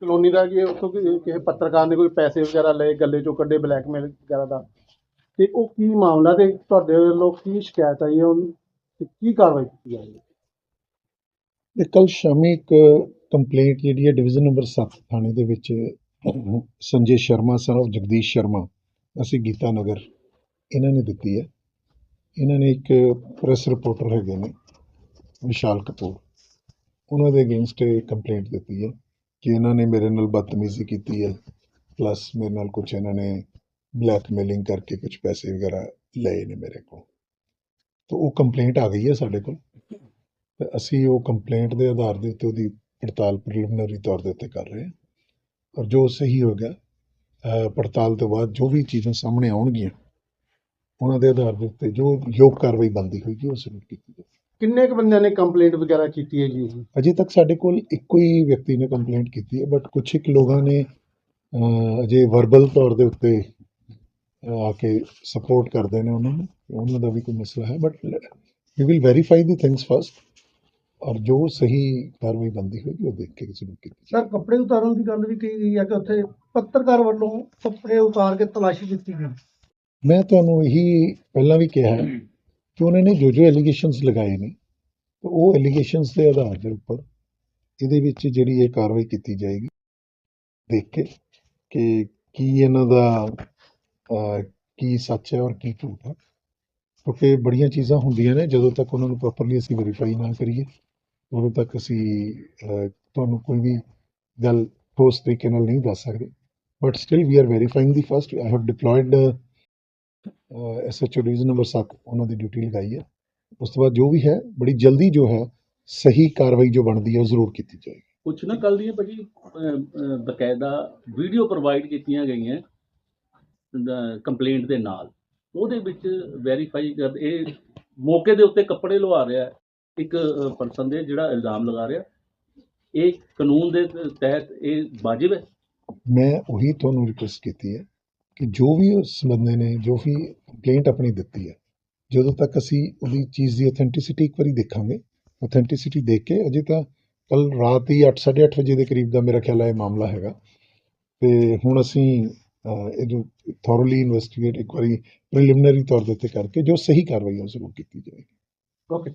Colony ਦਾ ਕਿ ਉੱਥੋਂ ਕਿ- ਕਿਸੇ ਪੱਤਰਕਾਰ ਨੇ ਕੋਈ ਪੈਸੇ ਵਗੈਰਾ ਲਏ, ਗੱਲੇ ਚੋਂ ਕੱਢੇ, ਬਲੈਕਮੇਲ ਵਗੈਰਾ ਦਾ। ਤੇ ਉਹ ਕੀ ਮਾਮਲਾ ਤੇ ਤੁਹਾਡੇ ਵੱਲੋਂ ਕੀ ਸ਼ਿਕਾਇਤ ਆਈ ਹੈ, ਉਹਨੂੰ ਤੇ ਕੀ ਕਾਰਵਾਈ ਕੀਤੀ ਜਾ ਰਹੀ ਹੈ? ਇਹ ਕੱਲ ਸ਼ਾਮੀ ਇੱਕ ਕੰਪਲੇਂਟ ਜਿਹੜੀ ਹੈ ਡਿਵੀਜ਼ਨ ਨੰਬਰ 7 ਥਾਣੇ ਦੇ ਵਿੱਚ, ਸੰਜੇ ਸ਼ਰਮਾ ਸਨ of ਜਗਦੀਸ਼ ਸ਼ਰਮਾ, ਅਸੀਂ ਗੀਤਾ ਨਗਰ, ਇਹਨਾਂ ਨੇ ਦਿੱਤੀ ਹੈ। ਇਹਨਾਂ ਨੇ ਇੱਕ ਪ੍ਰੈਸ ਰਿਪੋਰਟਰ ਹੈਗੇ ਨੇ, ਵਿਸ਼ਾਲ ਕਪੂਰ। ਉਹਨਾਂ ਦੇ ਅਗੇਂਸਟ ਕੰਪਲੇਂਟ ਦਿੱਤੀ ਹੈ। ਕਿ ਇਹਨਾਂ ਨੇ ਮੇਰੇ ਨਾਲ ਬਦਤਮੀਜ਼ੀ ਕੀਤੀ ਹੈ। ਪਲੱਸ ਮੇਰੇ ਨਾਲ ਕੁਝ ਇਹਨਾਂ ਨੇ ਬਲੈਕਮੇਲਿੰਗ ਕਰਕੇ ਕੁਝ ਪੈਸੇ ਵਗੈਰਾ ਲਏ ਨੇ ਮੇਰੇ ਕੋਲ। ਤਾਂ ਉਹ ਕੰਪਲੇਂਟ ਆ ਗਈ ਹੈ ਸਾਡੇ ਕੋਲ। ਤੇ ਅਸੀਂ ਉਹ ਕੰਪਲੇਂਟ ਦੇ ਆਧਾਰ ਦੇ ਉੱਤੇ ਉਹਦੀ ਪੜਤਾਲ ਪ੍ਰੀਲਿਮਿਨਰੀ ਤੌਰ ਦੇ ਉੱਤੇ ਕਰ ਰਹੇ ਹਾਂ। ਔਰ ਜੋ ਸਹੀ ਹੋ ਪੜਤਾਲ ਤੋਂ ਬਾਅਦ ਜੋ ਵੀ ਚੀਜ਼ਾਂ ਸਾਹਮਣੇ ਆਉਣਗੀਆਂ, ਉਹਨਾਂ ਦੇ ਆਧਾਰ ਦੇ ਉੱਤੇ ਜੋ ਯੋਗ ਕਾਰਵਾਈ ਬੰਦੀ ਹੋਏਗੀ, ਉਹ ਜ਼ਰੂਰ ਕੀਤੀ ਜਾਵੇਗੀ ਕਿੰਨੇ ਕੁ ਬੰਦਿਆਂ ਨੇ ਕੰਪਲੇਂਟ ਵਗੈਰਾ ਕੀਤੀ ਹੈ ਜੀ ਅਜੇ ਤੱਕ ਸਾਡੇ ਕੋਲ ਇੱਕੋ ਹੀ ਵਿਅਕਤੀ ਨੇ ਕੰਪਲੇਂਟ ਕੀਤੀ ਹੈ ਬਟ ਕੁਝ ਇੱਕ ਲੋਕਾਂ ਨੇ ਅਹ, ਅਜੇ ਵਰਬਲ ਤੌਰ ਦੇ ਉੱਤੇ ਅਹ, ਆ ਕੇ ਸਪੋਰਟ ਕਰਦੇ ਨੇ ਉਹਨਾਂ ਨੂੰ ਉਹਨਾਂ ਦਾ ਵੀ ਕੋਈ ਮਸਲਾ ਹੈ but we will verify the things first ਔਰ ਜੋ ਸਹੀ ਕਾਰਵਾਈ ਬੰਦੀ ਹੋਏਗੀ ਉਹ ਦੇਖ ਕੇ ਜ਼ਰੂਰ ਕੀਤੀ ਜਾਵੇਗੀ ਸਰ ਕੱਪੜੇ ਉਤਾਰਨ ਦੀ ਗੱਲ ਵੀ ਕਹੀ ਗਈ ਹੈ ਕਿ ਉੱਥੇ ਪੱਤਰਕਾਰ ਵੱਲੋਂ ਕੱਪੜੇ ਉਤਾਰ ਕੇ ਤਲਾਸ਼ੀ ਦਿੱਤੀ ਗਈ। ਮੈਂ ਤੁਹਾਨੂੰ ਇਹੀ ਪਹਿਲਾਂ ਵੀ ਕਿਹਾ ਹੈ ਕਿ ਉਹਨਾਂ ਨੇ ਜੋ ਜੋ ਐਲੀਗੇਸ਼ਨਸ ਲਗਾਏ ਨੇ, ਤੇ ਉਹ ਐਲੀਗੇਸ਼ਨਸ ਦੇ ਆਧਾਰ ਦੇ ਉੱਪਰ ਇਹਦੇ ਵਿੱਚ ਜਿਹੜੀ ਇਹ ਕਾਰਵਾਈ ਕੀਤੀ ਜਾਏਗੀ, ਦੇਖ ਕੇ ਕਿ ਕੀ ਇਹਨਾਂ ਦਾ ਕੀ ਸੱਚ ਹੈ ਔਰ ਕੀ ਝੂਠ ਹੈ। ਕਿਉਂਕਿ ਬੜੀਆਂ ਚੀਜ਼ਾਂ ਹੁੰਦੀਆਂ ਨੇ, ਜਦੋਂ ਤੱਕ ਉਹਨਾਂ ਨੂੰ ਪ੍ਰੋਪਰਲੀ ਅਸੀਂ ਵੈਰੀਫਾਈ ਨਾ ਕਰੀਏ, ਉਦੋਂ ਤੱਕ ਅਸੀਂ ਤੁਹਾਨੂੰ ਕੋਈ ਵੀ ਗੱਲ ਠੋਸ ਤਰੀਕੇ ਨਾਲ ਨਹੀਂ ਦੱਸ ਸਕਦੇ। But still we are verifying the first I have deployed SHO division number 7 ਉਹਨਾਂ ਦੀ ਡਿਊਟੀ ਲਗਾਈ ਹੈ। ਉਸ ਤੋਂ ਬਾਅਦ ਜੋ ਵੀ ਹੈ ਬੜੀ ਜਲਦੀ ਜੋ ਹੈ ਸਹੀ ਕਾਰਵਾਈ ਜੋ ਬਣਦੀ ਹੈ ਉਹ ਜ਼ਰੂਰ ਕੀਤੀ ਜਾਏਗੀ। ਕੁਛ ਨਾ ਕੱਲ ਦੀਆਂ ਭਾਜੀ ਬਕਾਇਦਾ ਵੀਡੀਓ ਪ੍ਰੋਵਾਈਡ ਕੀਤੀਆਂ ਗਈਆਂ ਕੰਪਲੇਂਟ ਦੇ ਨਾਲ। ਉਹਦੇ ਵਿੱਚ ਵੈਰੀਫਾਈ ਕਰ ਇਹ ਮੌਕੇ ਦੇ ਉੱਤੇ ਕੱਪੜੇ ਲਵਾ ਰਿਹਾ ਇੱਕ ਪਰਸਨ ਦੇ ਜਿਹੜਾ ਇਲਜ਼ਾਮ ਲਗਾ ਰਿਹਾ। ਇਹ ਕਾਨੂੰਨ ਦੇ ਤਹਿਤ ਇਹ ਵਾਜਿਬ ਹੈ? ਮੈਂ ਉਹੀ ਤੁਹਾਨੂੰ ਰਿਕੁਐਸਟ ਕੀਤੀ ਹੈ ਕਿ ਜੋ ਵੀ ਉਸ ਬੰਦੇ ਨੇ ਜੋ ਵੀ ਕੰਪਲੇਂਟ ਆਪਣੀ ਦਿੱਤੀ ਹੈ ਜਦੋਂ ਤੱਕ ਅਸੀਂ ਉਹਦੀ ਚੀਜ਼ ਦੀ ਅਥੈਂਟਿਸਿਟੀ ਇੱਕ ਵਾਰੀ ਦੇਖਾਂਗੇ ਅਥੈਂਟਿਸਿਟੀ ਦੇਖ ਕੇ ਅਜੇ ਤਾਂ ਕੱਲ ਰਾਤ ਹੀ 8:30 ਵਜੇ ਦੇ ਕਰੀਬ ਦਾ ਮੇਰਾ ਖਿਆਲ ਹੈ ਇਹ ਮਾਮਲਾ ਹੈਗਾ। ਤੇ ਹੁਣ ਅਸੀਂ ਇਹ ਜੋ ਥੋਰਲੀ ਇਨਵੈਸਟੀਗੇਟ ਇੱਕ ਵਾਰੀ ਪ੍ਰੀਲਿਮਿਨਰੀ ਤੌਰ ਦੇ ਉੱਤੇ ਕਰਕੇ ਜੋ ਸਹੀ ਕਾਰਵਾਈ ਹੈ ਜ਼ਰੂਰ ਕੀਤੀ ਜਾਏਗੀ। ਓਕੇ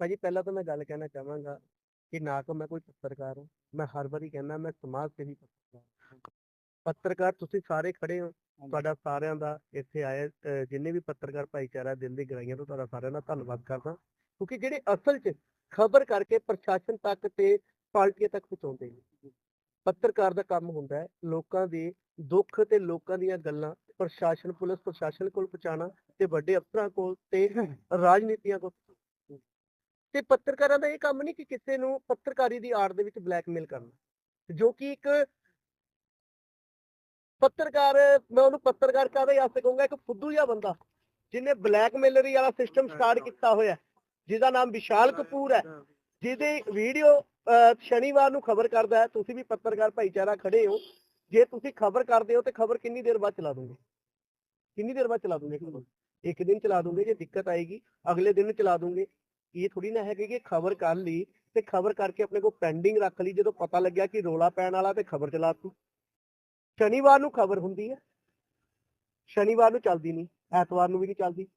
ਭਾਜੀ ਪਹਿਲਾਂ ਤਾਂ ਮੈਂ ਗੱਲ ਕਹਿਣਾ ਚਾਹਾਂਗਾ ਕਿ ਨਾ ਕਿ ਮੈਂ ਕੋਈ ਪੱਤਰਕਾਰ ਹਾਂ ਮੈਂ ਹਰ ਵਾਰੀ ਕਹਿੰਦਾ ਮੈਂ ਸਮਾਜ ਸੇਵੀ ਪੱਤਰਕਾਰ ਹਾਂ। ਪੱਤਰਕਾਰ ਤੁਸੀਂ ਸਾਰੇ ਖੜੇ ਹੋ ਤੁਹਾਡਾ ਸਾਰਿਆਂ ਦਾ ਇੱਥੇ ਆਏ ਅਹ ਜਿੰਨੇ ਵੀ ਪੱਤਰਕਾਰ ਭਾਈਚਾਰਾ ਦਿਲ ਦੀ ਗਰਾਈਆਂ ਤੋਂ ਤੁਹਾਡਾ ਸਾਰਿਆਂ ਦਾ ਧੰਨਵਾਦ ਕਰਦਾ। ਕਿਉਂਕਿ ਜਿਹੜੇ ਅਸਲ 'ਚ ਖਬਰ ਕਰਕੇ ਪ੍ਰਸ਼ਾਸਨ ਤੱਕ ਤੇ ਪਾਰਟੀਆਂ ਤੱਕ ਪਹੁੰਚਾਉਂਦੇ ਨੇ। ਪੱਤਰਕਾਰ ਦਾ ਕੰਮ ਹੁੰਦਾ ਹੈ ਲੋਕਾਂ ਦੇ ਦੁੱਖ ਤੇ ਲੋਕਾਂ ਦੀਆਂ ਗੱਲਾਂ ਪ੍ਰਸ਼ਾਸਨ ਪੁਲਿਸ ਪ੍ਰਸ਼ਾਸਨ ਕੋਲ ਪਹੁੰਚਾਉਣਾ ਤੇ ਵੱਡੇ ਅਫਸਰਾਂ ਕੋਲ ਤੇ ਰਾਜਨੀਤੀਆਂ ਕੋਲ ਤੇ ਪੱਤਰਕਾਰਾਂ ਦਾ ਇਹ ਕੰਮ ਨਹੀਂ ਕਿ ਕਿਸੇ ਨੂੰ ਪੱਤਰਕਾਰੀ ਦੀ ਆੜ ਦੇ ਵਿੱਚ ਬਲੈਕਮੇਲ ਕਰਨਾ ਜੋ ਕਿ ਇੱਕ ਪੱਤਰਕਾਰ ਮੈਂ ਉਹਨੂੰ ਪੱਤਰਕਾਰ ਕਾਹਦੇ ਵਾਸਤੇ ਕਹੂੰਗਾ ਇੱਕ ਫੁੱਦੂ ਜਿਹਾ ਬੰਦਾ ਜਿਹਨੇ ਬਲੈਕਮੇਲਰੀ ਵਾਲਾ ਸਿਸਟਮ ਸਟਾਰਟ ਕੀਤਾ ਹੋਇਆ ਜਿਹਦਾ ਨਾਮ ਵਿਸ਼ਾਲ ਕਪੂਰ ਹੈ ਜਿਹਦੀ ਵੀਡੀਓ ਸ਼ਨੀਵਾਰ ਨੂੰ ਖਬਰ ਕਰਦਾ ਹੈ ਤੁਸੀਂ ਵੀ ਪੱਤਰਕਾਰ ਭਾਈਚਾਰਾ ਖੜੇ ਹੋ ਜੇ ਤੁਸੀਂ ਖਬਰ ਕਰਦੇ ਹੋ ਤੇ ਖਬਰ ਕਿੰਨੀ ਦੇਰ ਬਾਅਦ ਚਲਾ ਦੋਗੇ? ਕਿੰਨੀ ਦੇਰ ਬਾਅਦ ਚਲਾ ਦੋਗੇ ਇੱਕ ਦਿਨ ਚਲਾ ਦੋਗੇ ਜੇ ਦਿੱਕਤ ਆਏਗੀ ਅਗਲੇ ਦਿਨ ਚਲਾ ਦੋਗੇ। ਇਹ ਥੋੜੀ ਨਾ ਹੈ ਕਿ ਖਬਰ ਕਰ ਲਈ ਤੇ ਖਬਰ ਕਰਕੇ ਆਪਣੇ ਕੋਲ ਪੈਂਡਿੰਗ ਰੱਖ ਲਈ ਜਦੋਂ ਪਤਾ ਲੱਗਿਆ ਕਿ ਰੋਲਾ ਪੈਣ ਵਾਲਾ ਤੇ ਖਬਰ ਚਲਾਤੀ ਸ਼ਨੀਵਾਰ ਨੂੰ ਖਬਰ ਹੁੰਦੀ ਹੈ ਸ਼ਨੀਵਾਰ ਨੂੰ ਚੱਲਦੀ ਨਹੀਂ ਐਤਵਾਰ ਨੂੰ ਵੀ ਨਹੀਂ ਚੱਲਦੀ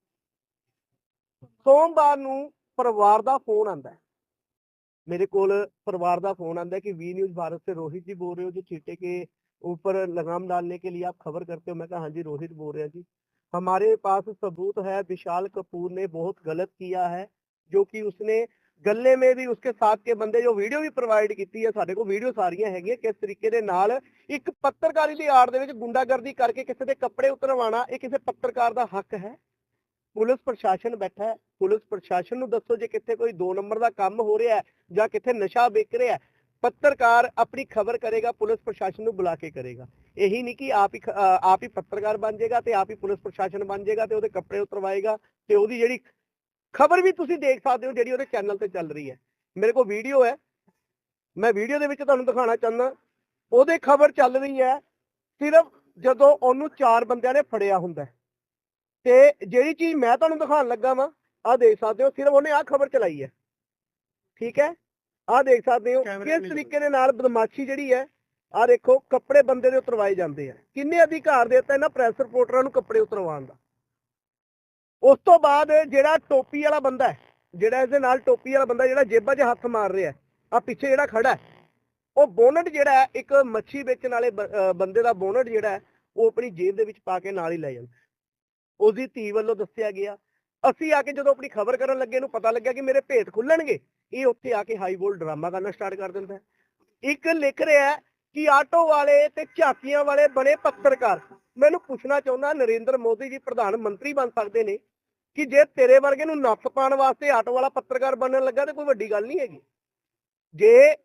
ਸੋਮਵਾਰ ਨੂੰ ਪਰਿਵਾਰ ਦਾ ਫੋਨ ਆਂਦਾ ਹੈ मेरे ਕੋਲ परिवार ਦਾ फोन आता है कि वी न्यूज भारत से रोहित जी बोल रहे हो जो चीटे के ऊपर लगाम डालने के लिए आप खबर करते हो मैं कहा हाँ जी रोहित बोल रहे हैं जी हमारे पास सबूत है विशाल कपूर ने बहुत गलत किया है ਜੋ ਕਿ ਉਸਨੇ ਗੱਲੇ ਮੇ ਵੀ ਉਸਕੇ ਸਾਥ ਕੇ ਬੰਦੇ ਜੋ ਵੀਡੀਓ ਵੀ ਪ੍ਰੋਵਾਈਡ ਕੀਤੀ ਹੈ, ਸਾਡੇ ਕੋਲ ਵੀਡੀਓ ਸਾਰੀਆਂ ਹੈਗੀਆਂ, ਕਿਸ ਤਰੀਕੇ ਦੇ ਨਾਲ ਇੱਕ ਪੱਤਰਕਾਰੀ ਦੀ ਆੜ ਦੇ ਵਿੱਚ ਗੁੰਡਾਗਰਦੀ ਕਰਕੇ ਕਿਸੇ ਦੇ ਕੱਪੜੇ ਉਤਰਵਾਣਾ ਇਹ ਕਿਸੇ ਪੱਤਰਕਾਰ ਦਾ ਹੱਕ ਹੈ? ਪੁਲਿਸ ਪ੍ਰਸ਼ਾਸਨ ਬੈਠਾ ਹੈ, ਪੁਲਿਸ ਪ੍ਰਸ਼ਾਸਨ ਨੂੰ ਦੱਸੋ ਜੇ ਕਿੱਥੇ ਕੋਈ 2 ਨੰਬਰ ਦਾ ਕੰਮ ਹੋ ਰਿਹਾ ਹੈ ਜਾਂ ਕਿੱਥੇ ਨਸ਼ਾ ਵੇਚ ਰਿਹਾ ਹੈ, ਪੱਤਰਕਾਰ ਆਪਣੀ ਖਬਰ ਕਰੇਗਾ, ਪੁਲਿਸ ਪ੍ਰਸ਼ਾਸਨ ਨੂੰ ਬੁਲਾ ਕੇ ਕਰੇਗਾ। ਇਹੀ ਨਹੀਂ ਕਿ ਆਪ ਹੀ ਆਪ ਹੀ ਪੱਤਰਕਾਰ ਬਣ ਜਾਏਗਾ ਤੇ ਆਪ ਹੀ ਪੁਲਿਸ ਪ੍ਰਸ਼ਾਸਨ ਬਣ ਜਾਏਗਾ ਤੇ ਉਹਦੇ ਕੱਪੜੇ ਉਤਰਵਾਏਗਾ ਤੇ ਉਹਦੀ ਜਿਹੜੀ ਖਬਰ ਵੀ ਤੁਸੀਂ ਦੇਖ ਸਕਦੇ ਹੋ ਜਿਹੜੀ ਉਹਦੇ ਚੈਨਲ ਤੇ ਚੱਲ ਰਹੀ ਹੈ। ਮੇਰੇ ਕੋਲ ਵੀਡੀਓ ਹੈ। ਮੈਂ ਵੀਡੀਓ ਦੇ ਵਿੱਚ ਤੁਹਾਨੂੰ ਦਿਖਾਉਣਾ ਚਾਹੁੰਦਾ। ਉਹਦੇ ਖਬਰ ਚੱਲ ਰਹੀ ਹੈ। ਸਿਰਫ ਜਦੋਂ ਉਹਨੂੰ ਚਾਰ ਬੰਦਿਆਂ ਨੇ ਫੜਿਆ ਹੁੰਦਾ। ਤੇ ਜਿਹੜੀ ਚੀਜ਼ ਮੈਂ ਤੁਹਾਨੂੰ ਦਿਖਾਉਣ ਲੱਗਾ ਵਾਂ ਆਹ ਦੇਖ ਸਕਦੇ ਹੋ ਸਿਰਫ ਉਹਨੇ ਆਹ ਖਬਰ ਚਲਾਈ ਹੈ। ਠੀਕ ਹੈ? ਆਹ ਦੇਖ ਸਕਦੇ ਹੋ ਕਿਸ ਤਰੀਕੇ ਦੇ ਨਾਲ ਬਦਮਾਸ਼ੀ ਜਿਹੜੀ ਹੈ ਆਹ ਦੇਖੋ ਕੱਪੜੇ ਬੰਦੇ ਦੇ ਉਤਰਵਾਏ ਜਾਂਦੇ ਆ। ਕਿੰਨੇ ਅਧਿਕਾਰ ਦਿੱਤਾ ਇਹਨਾਂ ਪ੍ਰੈਸ ਰਿਪੋਰਟਰਾਂ ਨੂੰ ਕੱਪੜੇ ਉਤਰਵਾਉਣ ਦਾ। ਉਸ ਤੋਂ ਬਾਅਦ ਜਿਹੜਾ ਟੋਪੀ ਵਾਲਾ ਬੰਦਾ ਹੈ, ਜਿਹੜਾ ਇਸਦੇ ਨਾਲ ਟੋਪੀ ਵਾਲਾ ਬੰਦਾ ਜਿਹੜਾ ਜੇਬਾਂ 'ਚ ਹੱਥ ਮਾਰ ਰਿਹਾ ਆ ਪਿੱਛੇ ਜਿਹੜਾ ਖੜਾ ਹੈ, ਉਹ ਬੋਨਟ ਜਿਹੜਾ ਹੈ, ਇੱਕ ਮੱਛੀ ਵੇਚਣ ਵਾਲੇ ਬੰਦੇ ਦਾ ਬੋਨਟ ਜਿਹੜਾ ਹੈ, ਉਹ ਆਪਣੀ ਜੇਬ ਦੇ ਵਿੱਚ ਪਾ ਕੇ ਨਾਲ ਹੀ ਲੈ ਜਾਂਦਾ ਉਸ ਦੀ ਧੀ ਵੱਲੋਂ ਦੱਸਿਆ ਗਿਆ, ਅਸੀਂ ਆ ਕੇ ਜਦੋਂ ਆਪਣੀ ਖਬਰ ਕਰਨ ਲੱਗੇ ਨੂੰ ਪਤਾ ਲੱਗਿਆ ਕਿ ਮੇਰੇ ਭੇਤ ਖੁੱਲਣਗੇ, ਇਹ ਉੱਥੇ ਆ ਕੇ ਹਾਈ ਵੋਲ ਡਰਾਮਾ ਕਰਨਾ ਸਟਾਰਟ ਕਰ ਦਿੰਦਾ ਇੱਕ ਲਿਖ ਰਿਹਾ ਕਿ ਆਟੋ ਵਾਲੇ ਤੇ ਝਾਕੀਆਂ ਵਾਲੇ ਬਣੇ ਪੱਤਰਕਾਰ। ਮੈਨੂੰ ਪੁੱਛਣਾ ਚਾਹੁੰਦਾ, ਨਰਿੰਦਰ ਮੋਦੀ ਜੀ ਪ੍ਰਧਾਨ ਮੰਤਰੀ ਬਣ ਸਕਦੇ ਨੇ? ਕਿ ਜੇ ਤੇਰੇ ਵਰਗੇ ਨੂੰ ਨੱਥ ਪਾਉਣ ਵਾਸਤੇ ਆਟੋ ਵਾਲਾ ਪੱਤਰਕਾਰ ਬਣਨ ਲੱਗਾ ਤੇ ਕੋਈ ਵੱਡੀ ਗੱਲ ਨਹੀਂ ਹੈਗੀ। ਜੇ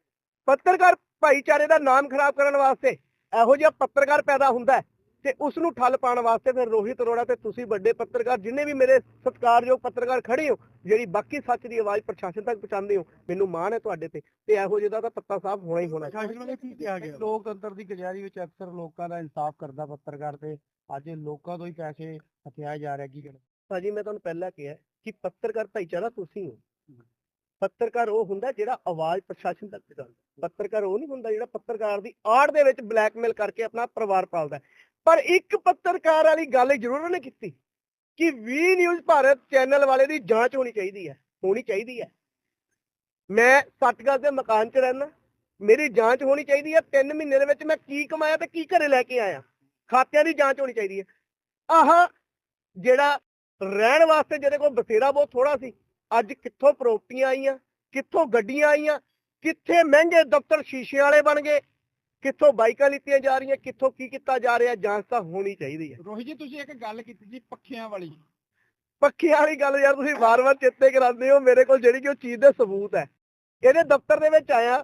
ਪੱਤਰਕਾਰ ਭਾਈਚਾਰੇ ਦਾ ਨਾਮ ਖਰਾਬ ਕਰਨ ਵਾਸਤੇ ਇਹੋ ਜਿਹਾ ਪੱਤਰਕਾਰ ਪੈਦਾ ਹੁੰਦਾ ਤੇ ਉਸ ਨੂੰ ਠੱਲ ਪਾਉਣ ਵਾਸਤੇ ਫਿਰ ਰੋਹਿਤ ਅਰੋੜਾ ਤੇ ਤੁਸੀਂ ਵੱਡੇ ਪੱਤਰਕਾਰ ਜਿੰਨੇ ਵੀ ਮੇਰੇ ਸਤਿਕਾਰਯੋਗ ਪੱਤਰਕਾਰ ਖੜੇ ਹੋ ਜਿਹੜੀ ਬਾਕੀ ਸੱਚ ਦੀ ਆਵਾਜ਼ ਪ੍ਰਸ਼ਾਸਨ ਤੱਕ ਪਹੁੰਚਾਉਂਦੇ ਹੋ ਮੈਨੂੰ ਮਾਣ ਹੈ ਤੁਹਾਡੇ ਤੇ ਤੇ ਇਹੋ ਜਿਹਦਾ ਤਾਂ ਪੱਤਾ ਸਾਫ਼ ਹੋਣਾ ਹੀ ਹੋਣਾ। ਪ੍ਰਸ਼ਾਸਨ ਵੱਲੋਂ ਕੀ ਕਿਹਾ ਗਿਆ? ਲੋਕਤੰਤਰ ਦੀ ਕਚਹਿਰੀ ਵਿੱਚ ਅਕਸਰ ਲੋਕਾਂ ਦਾ ਇਨਸਾਫ ਕਰਦਾ ਪੱਤਰਕਾਰ ਤੇ ਅੱਜ ਲੋਕਾਂ ਤੋਂ ਹੀ ਪੈਸੇ ਹਥਿਆਏ ਜਾ ਰਿਹਾ ਕੀ ਕਹਿਣਾ? ਭਾਜੀ ਮੈਂ ਤੁਹਾਨੂੰ ਪਹਿਲਾਂ ਕਿਹਾ ਕਿ ਪੱਤਰਕਾਰ ਭਾਈਚਾਰਾ ਤੁਸੀਂ ਹੋ। ਪੱਤਰਕਾਰ ਉਹ ਹੁੰਦਾ ਜਿਹੜਾ ਆਵਾਜ਼ ਪ੍ਰਸ਼ਾਸਨ ਤੱਕ ਪਹੁੰਚਾਉਂਦਾ। ਪੱਤਰਕਾਰ ਉਹ ਨਹੀਂ ਹੁੰਦਾ ਜਿਹੜਾ ਪੱਤਰਕਾਰ ਦੀ ਆੜ ਦੇ ਵਿੱਚ ਬਲੈਕਮੇਲ ਕਰਕੇ ਆਪਣਾ ਪਰਿਵਾਰ ਪਾਲਦਾ। ਪਰ ਇੱਕ ਪੱਤਰਕਾਰ ਵਾਲੀ ਗੱਲ ਜ਼ਰੂਰ ਉਹਨੇ ਕੀਤੀ ਕਿ ਵੀ ਨਿਊਜ਼ ਭਾਰਤ ਚੈਨਲ ਵਾਲੇ ਦੀ ਜਾਂਚ ਹੋਣੀ ਚਾਹੀਦੀ ਹੈ, ਹੋਣੀ ਚਾਹੀਦੀ ਹੈ। ਮੈਂ ਸੱਤ ਗਜ਼ ਦੇ ਮਕਾਨ 'ਚ ਰਹਿਣਾ ਮੇਰੀ ਜਾਂਚ ਹੋਣੀ ਚਾਹੀਦੀ ਹੈ 3 ਮਹੀਨੇ ਦੇ ਵਿੱਚ ਮੈਂ ਕੀ ਕਮਾਇਆ ਤੇ ਕੀ ਘਰੇ ਲੈ ਕੇ ਆਇਆ, ਖਾਤਿਆਂ ਦੀ ਜਾਂਚ ਹੋਣੀ ਚਾਹੀਦੀ ਹੈ। ਆਹ ਜਿਹੜਾ ਰਹਿਣ ਵਾਸਤੇ ਜਿਹਦੇ ਕੋਲ ਬਸੇਰਾ ਬਹੁਤ ਥੋੜਾ ਸੀ, ਅੱਜ ਕਿੱਥੋਂ ਪ੍ਰਾਪਰਟੀਆਂ ਆਈਆਂ, ਕਿੱਥੋਂ ਗੱਡੀਆਂ ਆਈਆਂ, ਕਿੱਥੇ ਮਹਿੰਗੇ ਦਫ਼ਤਰ ਸ਼ੀਸ਼ੇ ਵਾਲੇ ਬਣ ਗਏ ਕਿੱਥੋਂ ਬਾਈਕਾਂ ਲਿੱਤੀਆਂ ਜਾ ਰਹੀਆਂ ਕਿੱਥੋਂ ਕੀ ਕੀਤਾ ਜਾ ਰਿਹਾ ਜਾਂਚ ਤਾਂ ਹੋਣੀ ਚਾਹੀਦੀ ਹੈ। ਰੋਹਿਤ ਜੀ ਤੁਸੀਂ ਇੱਕ ਗੱਲ ਕੀਤੀ ਸੀ ਪੱਖਿਆਂ ਵਾਲੀ। ਪੱਖੀਆਂ ਵਾਲੀ ਗੱਲ ਯਾਰ ਤੁਸੀਂ ਵਾਰ-ਵਾਰ ਚੇਤੇ ਕਰਾਉਂਦੇ ਹੋ ਮੇਰੇ ਕੋਲ ਜਿਹੜੀ ਕਿ ਉਹ ਚੀਜ਼ ਦੇ ਸਬੂਤ ਹੈ। ਇਹਦੇ ਦਫ਼ਤਰ ਦੇ ਵਿੱਚ ਆਇਆ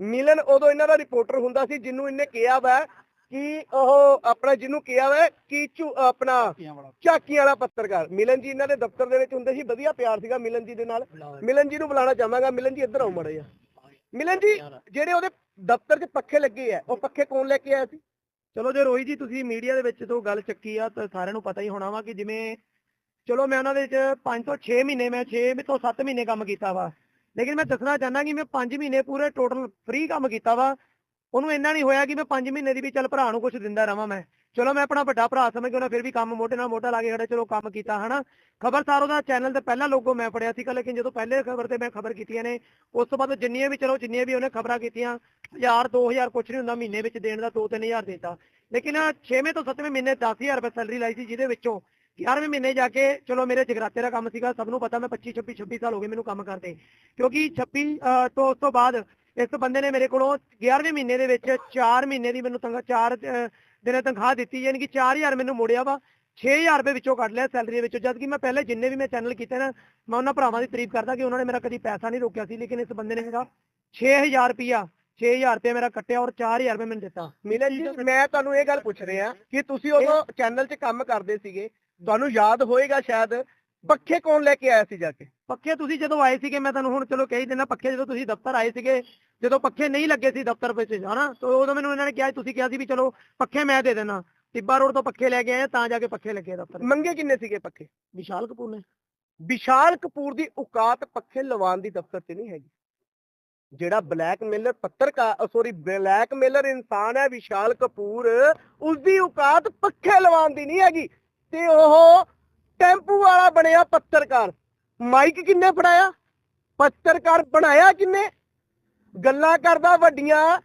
ਮਿਲਨ ਉਦੋਂ ਇਹਨਾਂ ਦਾ ਰਿਪੋਰਟਰ ਹੁੰਦਾ ਸੀ ਜਿਹਨੂੰ ਇਹਨੇ ਕਿਹਾ ਵਾ ਕਿ ਉਹ ਆਪਣਾ ਜਿਹਨੂੰ ਕਿਹਾ ਵਾ ਕਿ ਆਪਣਾ ਝਾਕੀਆਂ ਵਾਲਾ ਪੱਤਰਕਾਰ। ਮਿਲਨ ਜੀ ਇਹਨਾਂ ਦੇ ਦਫ਼ਤਰ ਦੇ ਵਿੱਚ ਹੁੰਦੇ ਸੀ ਵਧੀਆ ਪਿਆਰ ਸੀਗਾ ਮਿਲਨ ਜੀ ਦੇ ਨਾਲ। ਮਿਲਨ ਜੀ ਨੂੰ ਬੁਲਾਉਣਾ ਚਾਹਾਂਗਾ ਮਿਲਨ ਜੀ ਇੱਧਰ ਆਓ ਮੜੇ ਆ ਮਿਲਨ ਜੀ ਜਿਹੜੇ ਉਹਦੇ ਦਫ਼ਤਰ 'ਚ ਪੱਖੇ ਲੱਗੇ ਆ। ਉਹ ਪੱਖੇ ਕੌਣ ਲੈ ਕੇ ਆਇਆ ਸੀ? ਚਲੋ ਜੇ ਰੋਹੀ ਜੀ, ਤੁਸੀਂ ਮੀਡੀਆ ਦੇ ਵਿੱਚ ਤੋਂ ਗੱਲ ਚੱਕੀ ਆ, ਤਾਂ ਸਾਰਿਆਂ ਨੂੰ ਪਤਾ ਹੀ ਹੋਣਾ ਵਾ ਕਿ ਜਿਵੇਂ ਚਲੋ ਮੈਂ ਉਹਨਾਂ ਦੇ ਵਿੱਚ 5 ਤੋਂ 6 ਮਹੀਨੇ, ਮੈਂ 6 ਤੋਂ 7 ਮਹੀਨੇ ਕੰਮ ਕੀਤਾ ਵਾ। ਲੇਕਿਨ ਮੈਂ ਦੱਸਣਾ ਚਾਹੁੰਦਾ ਕਿ ਮੈਂ 5 ਮਹੀਨੇ ਪੂਰੇ ਟੋਟਲ ਫ੍ਰੀ ਕੰਮ ਕੀਤਾ ਵਾ। ਉਹਨੂੰ ਇੰਨਾ ਨਹੀਂ ਹੋਇਆ ਕਿ ਮੈਂ 5 ਮਹੀਨੇ ਦੀ ਵੀ ਚੱਲ ਭਰਾ ਨੂੰ ਕੁਝ ਦਿੰਦਾ ਰਵਾਂ ਮੈਂ। ਚਲੋ ਮੈਂ ਆਪਣਾ ਵੱਡਾ ਭਰਾ ਸਮਝ ਕੇ ਉਹਨਾਂ ਫਿਰ ਵੀ ਕੰਮ ਮੋਢੇ ਨਾਲ ਮੋਢਾ ਲਾ ਕੇ ਖੜਾ, ਚਲੋ ਕੰਮ ਕੀਤਾ, ਹਨਾ? ਖਬਰਸਾਰ ਉਹਦਾ ਚੈਨਲ ਤੇ ਪਹਿਲਾ ਲੋਗੋ ਮੈਂ ਫੜਿਆ ਸੀਗਾ, ਲੇਕਿਨ ਜਦੋਂ ਪਹਿਲੇ ਖਬਰ ਤੇ ਮੈਂ ਖਬਰ ਕੀਤੀਆਂ ਨੇ, ਉਸ ਤੋਂ ਬਾਅਦ ਜਿੰਨੀਆਂ ਵੀ, ਚਲੋ ਜਿੰਨੀਆਂ ਵੀ ਉਹਨੇ ਖਬਰਾਂ ਕੀਤੀਆਂ 1000 2000 ਕੁਛ ਨਹੀਂ ਹੁੰਦਾ, ਮਹੀਨੇ ਵਿੱਚ ਦੇਣ ਦਾ 2-3000 ਦਿੱਤਾ। ਲੇਕਿਨ 6ਵੇਂ ਤੋਂ 7ਵੇਂ ਮਹੀਨੇ 10000 ਰੁਪਏ ਸੈਲਰੀ ਲਾਈ ਸੀ, ਜਿਹਦੇ ਵਿੱਚੋਂ 11ਵੇਂ ਮਹੀਨੇ ਜਾ ਕੇ, ਚਲੋ ਮੇਰੇ ਜਗਰਾਤੇ ਦਾ ਕੰਮ ਸੀਗਾ, ਸਭ ਨੂੰ ਪਤਾ ਮੈਂ 25 26 26 ਸਾਲ ਹੋ ਗਏ ਮੈਨੂੰ ਕੰਮ ਕਰਦੇ। ਕਿਉਂਕਿ 26 ਤੋਂ ਉਸ ਤੋਂ ਬਾਅਦ ਇਸ ਬੰਦੇ ਨੇ ਮੇਰੇ ਕੋਲੋਂ 11ਵੇਂ ਮਹੀਨੇ ਦੇ ਵਿੱਚ 4 ਮਹੀਨੇ ਦੀ ਮੈਨੂੰ ਤਨਖਾਹ 4 ਦਿਨੇ ਤਨਖਾਹ ਦਿੱਤੀ ਯਾਨੀ ਕਿ 4000 ਮੈਨੂੰ ਮੋੜਿਆ ਵਾ। 6000 ਰੁਪਏ ਵਿੱਚੋਂ ਕੱਢ ਲਿਆ ਸੈਲਰੀ ਦੇ ਵਿੱਚੋਂ ਜਦ ਕਿ ਮੈਂ ਪਹਿਲੇ ਜਿੰਨੇ ਵੀ ਮੈਂ ਚੈਨਲ ਕੀਤੇ ਨਾ ਮੈਂ ਉਹਨਾਂ ਭਰਾਵਾਂ ਦੀ ਤਾਰੀਫ ਕਰਦਾ ਕਿ ਉਹਨਾਂ ਨੇ ਮੇਰਾ ਕਦੀ ਪੈਸਾ ਨਹੀਂ ਰੋਕਿਆ ਸੀ ਲੇਕਿਨ ਇਸ ਬੰਦੇ ਨੇ ਮੇਰਾ 6000 ਰੁਪਿਆ 6000 ਰੁਪਏ ਮੇਰਾ ਕੱਟਿਆ ਔਰ 4000 ਰੁਪਏ ਮੈਨੂੰ ਦਿੱਤਾ। ਮਿਲਨ ਜੀ ਮੈਂ ਤੁਹਾਨੂੰ ਇਹ ਗੱਲ ਪੁੱਛ ਰਿਹਾ ਕਿ ਤੁਸੀਂ ਉਦੋਂ ਚੈਨਲ 'ਚ ਕੰਮ ਕਰਦੇ ਸੀਗੇ ਤੁਹਾਨੂੰ ਯਾਦ ਹੋਏਗਾ ਸ਼ਾਇਦ ਪੱਖੇ ਕੌਣ ਲੈ ਕੇ ਆਇਆ ਸੀ ਜਾ ਕੇ? ਪੱਖੇ ਤੁਸੀਂ ਜਦੋਂ ਆਏ ਸੀਗੇ ਮੈਂ ਤੁਹਾਨੂੰ ਹੁਣ ਚਲੋ ਕਹੀ ਦਿੰਦਾ ਪੱਖੇ ਜਦੋਂ ਤੁਸੀਂ ਦਫ਼ਤਰ ਆਏ ਸੀਗੇ ਜਦੋਂ ਪੱਖੇ ਨਹੀਂ ਲੱਗੇ ਸੀ ਦਫ਼ਤਰ ਵਿੱਚ ਹਨਾ? ਤਾਂ ਉਦੋਂ ਮੈਨੂੰ ਇਹਨਾਂ ਨੇ ਕਿਹਾ ਤੁਸੀਂ ਕਿਹਾ ਸੀ ਵੀ ਚਲੋ ਪੱਖੇ ਮੈਂ ਦੇ ਦੇਣਾ ਟਿੱਬਾ ਰੋਡ ਤੋਂ ਪੱਖੇ ਲੈ ਕੇ ਆਏ ਤਾਂ ਜਾ ਕੇ ਪੱਖੇ ਲੱਗੇ ਦਫ਼ਤਰ। ਮੰਗੇ ਕਿੰਨੇ ਸੀਗੇ ਪੱਖੇ? ਵਿਸ਼ਾਲ ਕਪੂਰ ਨੇ। ਵਿਸ਼ਾਲ ਕਪੂਰ ਦੀ ਔਕਾਤ ਪੱਖੇ ਲਵਾਉਣ ਦੀ ਦਫ਼ਤਰ 'ਚ ਨਹੀਂ ਹੈਗੀ। ਜਿਹੜਾ ਬਲੈਕਮੇਲਰ ਪੱਤਰਕਾਰ ਸੌਰੀ ਬਲੈਕਮੇਲਰ ਇਨਸਾਨ ਹੈ ਵਿਸ਼ਾਲ ਕਪੂਰ ਉਸ ਦੀ ਔਕਾਤ ਪੱਖੇ ਲਵਾਉਣ ਦੀ ਨਹੀਂ ਹੈਗੀ। ਤੇ ਉਹ ਟੈਂਪੂ ਵਾਲਾ ਬਣਿਆ ਪੱਤਰਕਾਰ। ਮਾਈਕ ਕਿੰਨੇ ਫੜਾਇਆ? ਪੱਤਰਕਾਰ ਬਣਾਇਆ ਕਿੰਨੇ? ਗੱਲਾਂ ਕਰਦਾ ਵੱਡੀਆਂ,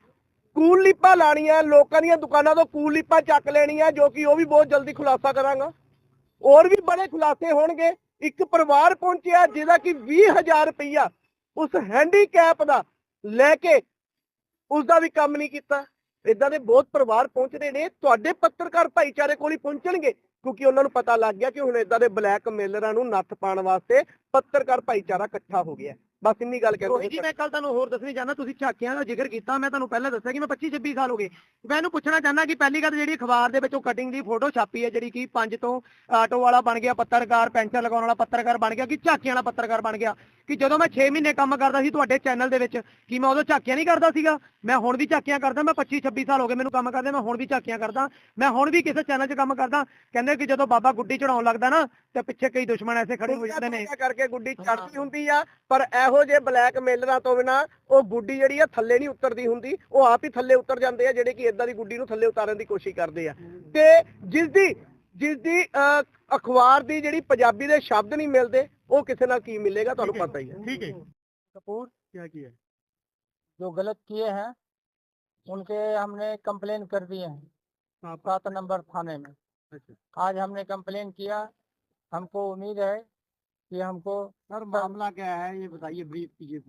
ਕੂਲ ਲੀਪਾਂ ਲਾਣੀਆਂ ਲੋਕਾਂ ਦੀਆਂ ਦੁਕਾਨਾਂ ਤੋਂ ਕੂਲ ਲੀਪਾਂ ਚੱਕ ਲੈਣੀਆਂ, ਜੋ ਕਿ ਉਹ ਵੀ ਬਹੁਤ ਜਲਦੀ ਖੁਲਾਸਾ ਕਰਾਂਗਾ। ਹੋਰ ਵੀ ਬੜੇ ਖੁਲਾਸੇ ਹੋਣਗੇ। ਇੱਕ ਪਰਿਵਾਰ ਪਹੁੰਚਿਆ ਜਿਹਦਾ ਕਿ 20000 ਰੁਪਈਆ ਉਸ ਹੈਂਡੀਕੈਪ ਦਾ ਲੈ ਕੇ ਉਸ ਦਾ ਵੀ ਕੰਮ ਨਹੀਂ ਕੀਤਾ। ਇਦਾਂ ਦੇ ਬਹੁਤ ਪਰਿਵਾਰ ਪਹੁੰਚ ਰਹੇ ਨੇ। ਤੁਹਾਡੇ ਪੱਤਰਕਾਰ ਭਾਈਚਾਰੇ ਕੋਲ ਹੀ ਪਹੁੰਚਣਗੇ। ਕਿਉਂਕਿ ਉਹਨਾਂ ਨੂੰ ਪਤਾ ਲੱਗ ਗਿਆ ਕਿ ਹੁਣ ਇਦਾਂ ਦੇ ਬਲੈਕ ਮੇਲਰਾਂ ਨੂੰ ਨੱਥ ਪਾਉਣ ਵਾਸਤੇ ਪੱਤਰਕਾਰ ਭਾਈਚਾਰਾ ਇਕੱਠਾ ਹੋ ਗਿਆ। ਬਸ ਇੰਨੀ ਗੱਲ ਕਹਿੰਦੇ ਜੀ ਮੈਂ ਕੱਲ ਤੁਹਾਨੂੰ ਹੋਰ ਦੱਸਣੀ ਚਾਹੁੰਦਾ ਤੁਸੀਂ ਝਾਕੀਆਂ ਦਾ ਜ਼ਿਕਰ ਕੀਤਾ ਮੈਂ ਤੁਹਾਨੂੰ ਪਹਿਲਾਂ ਦੱਸਿਆ ਕਿ ਮੈਂ 25 26 ਸਾਲ ਹੋ ਗਏ। ਮੈਂ ਇਹਨੂੰ ਪੁੱਛਣਾ ਚਾਹੁੰਦਾ ਕਿ ਪਹਿਲੀ ਗੱਲ ਜਿਹੜੀ ਅਖਬਾਰ ਦੇ ਵਿੱਚ ਕਟਿੰਗ ਦੀ ਫੋਟੋ ਛਾਪੀ ਹੈ ਜਿਹੜੀ ਕਿ ਪੰਜ ਤੋਂ ਆਟੋ ਵਾਲਾ ਬਣ ਗਿਆ ਪੱਤਰਕਾਰ ਪੈਂਚਰ ਲਗਾਉਣ ਵਾਲਾ ਪੱਤਰਕਾਰ ਬਣ ਗਿਆ ਕਿ ਝਾਕੀਆਂ ਵਾਲਾ ਪੱਤਰਕਾਰ ਬਣ ਗਿਆ? ਕਿ ਜਦੋਂ ਮੈਂ 6 ਮਹੀਨੇ ਕੰਮ ਕਰਦਾ ਸੀ ਤੁਹਾਡੇ ਚੈਨਲ ਦੇ ਵਿੱਚ ਕਿ ਮੈਂ ਉਦੋਂ ਝਾਕੀਆਂ ਨਹੀਂ ਕਰਦਾ ਸੀਗਾ? ਮੈਂ ਹੁਣ ਵੀ ਝਾਕੀਆਂ ਕਰਦਾ ਮੈਂ 25 26 ਸਾਲ ਹੋ ਗਏ ਮੈਨੂੰ ਕੰਮ ਕਰਦੇ ਮੈਂ ਹੁਣ ਵੀ ਝਾਕੀਆਂ ਕਰਦਾ ਮੈਂ ਹੁਣ ਵੀ ਕਿਸੇ ਚੈਨਲ 'ਚ ਕੰਮ ਕਰਦਾ। ਕਹਿੰਦੇ ਕਿ ਜਦੋਂ ਬਾਬਾ ਗੁੱਡੀ ਚੜਾਉਣ ਲੱਗਦਾ ਨਾ ਤੇ ਪਿੱਛੇ ਕਈ ਦੁਸ਼ਮਣ ਐਸੇ ਖੜੇ ਹੋ ਜਾਂਦੇ ਨੇ ਗੁੱਡੀਆਂ ਕਰਕੇ ਗੁੱਡੀ ਚੜਦੀ ਹੁੰਦੀ ਆ ਪਰ ਇਹੋ ਜਿਹੇ ਬਲੈਕ ਮੇਲਰਾਂ ਤੋਂ ਬਿਨਾ ਉਹ ਗੁੱਡੀ ਜਿਹੜੀ ਆ ਥੱਲੇ ਨਹੀਂ ਉਤਰਦੀ ਹੁੰਦੀ ਉਹ ਆਪ ਹੀ ਥੱਲੇ ਉਤਰ ਜਾਂਦੇ ਆ ਜਿਹੜੇ ਕਿ ਇਦਾਂ ਦੀ ਗੁੱਡੀ ਨੂੰ ਥੱਲੇ ਉਤਾਰਨ ਦੀ ਕੋਸ਼ਿਸ਼ ਕਰਦੇ ਆ ਤੇ ਜਿਸ ਦੀ ਜਿਸ ਦੀ ਅਹ, ਅਖਬਾਰ ਦੀ ਜਿਹੜੀ ਪੰਜਾਬੀ ਦੇ ਸ਼ਬਦ ਨਹੀਂ ਮਿਲਦੇ ਉਹ ਕਿਸੇ ਨਾਲ ਕੀ ਮਿਲੇਗਾ ਤੁਹਾਨੂੰ ਪਤਾ ਹੀ ਹੈ ठीक है कपूर क्या किया जो गलत किए हैं उनके हमने कंप्लेन कर दिए हैं सात नंबर थाने में आज हमने कंप्लेन किया हमको उम्मीद है कि हमको सर मामला क्या है? ये बताइए ब्रीफ कीजिए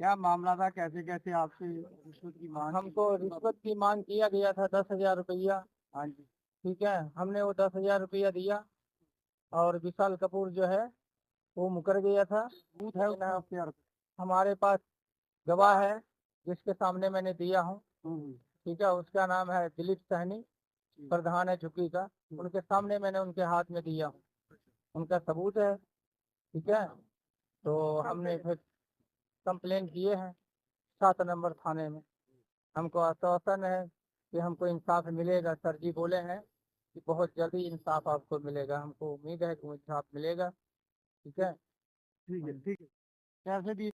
क्या मामला था? कैसे कैसे आपसे रिश्वत की मांग हमको रिश्वत की मांग किया गया था दस हज़ार रुपया। हाँ जी। ठीक है? हमने वो दस हज़ार रुपया दिया और विशाल कपूर जो है वो मुकर गया था। बूथ है हमारे पास गवाह है जिसके सामने मैंने दिया हूँ। ठीक है? उसका नाम है दिलीप सहनी प्रधान है झुकी का। उनके सामने मैंने उनके हाथ में दिया। उनका सबूत है ठीक है? तो हमने फिर कंप्लेन किए हैं सात नंबर थाने में। हमको आश्वासन है कि हमको इंसाफ मिलेगा। सर जी बोले हैं कि बहुत जल्दी इंसाफ आपको मिलेगा। हमको उम्मीद है कि इंसाफ मिलेगा ठीक है? ठीक है ठीक है। कैसे भी